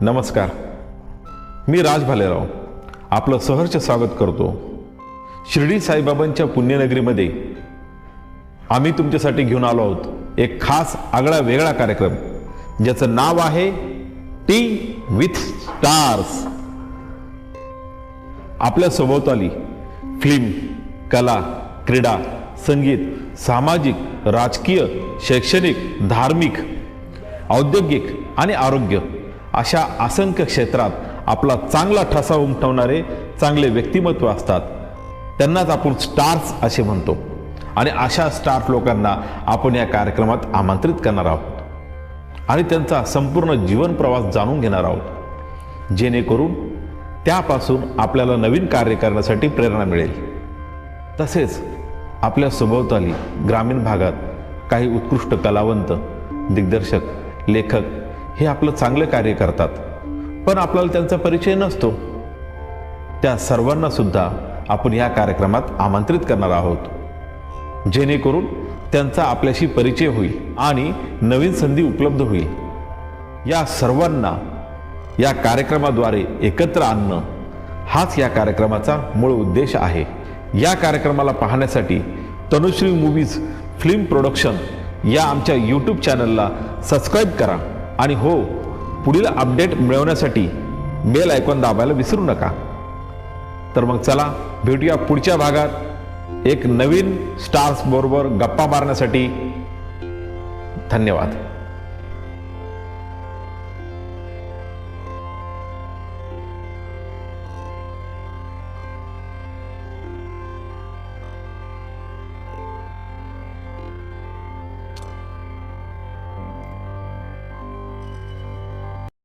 नमस्कार. मी राज भालेराव. आपलं सहर्ष स्वागत करतो. शिर्डी साईबाबांच्या पुण्यनगरीमध्ये आम्ही तुमच्यासाठी घेऊन आलो आहोत एक खास आगळा वेगळा कार्यक्रम ज्याचं नाव आहे टी विथ स्टार्स. आपल्या सभोवताली फिल्म कला क्रीडा संगीत सामाजिक राजकीय शैक्षणिक धार्मिक औद्योगिक आणि आरोग्य अशा असंख्य क्षेत्रात आपला चांगला ठसा उमटवणारे चांगले व्यक्तिमत्व असतात. त्यांनाच आपण स्टार्स असे म्हणतो. आणि अशा स्टार लोकांना आपण या कार्यक्रमात आमंत्रित करणार आहोत. आणि त्यांचा संपूर्ण जीवन प्रवास जाणून घेणार आहोत. जेणेकरून त्यापासून आपल्याला नवीन कार्य करण्यासाठी प्रेरणा मिळेल. तसेच आपल्या सभोवताली ग्रामीण भागात काही उत्कृष्ट कलावंत दिग्दर्शक लेखक हे आपलं चांगलं कार्य करतात. पण आपल्याला त्यांचा परिचय नसतो. त्या सर्वांना सुद्धा आपण या कार्यक्रमात आमंत्रित करणार आहोत. जेणेकरून त्यांचा आपल्याशी परिचय होईल आणि नवीन संधी उपलब्ध होईल. या सर्वांना या कार्यक्रमाद्वारे एकत्र आणणं हाच या कार्यक्रमाचा मूळ उद्देश आहे. या कार्यक्रमाला पाहण्यासाठी तनुश्री मूवीज फिल्म प्रोडक्शन या आमच्या यूट्यूब चॅनलला सबस्क्राईब करा. आणि हो पुढील अपडेट मिळवण्यासाठी मेल आयकॉन दाबायला विसरू नका. तर मग चला भेटूया पुढच्या भागात. एक नवीन स्टार्स बरोबर गप्पा मारण्यासाठी. धन्यवाद.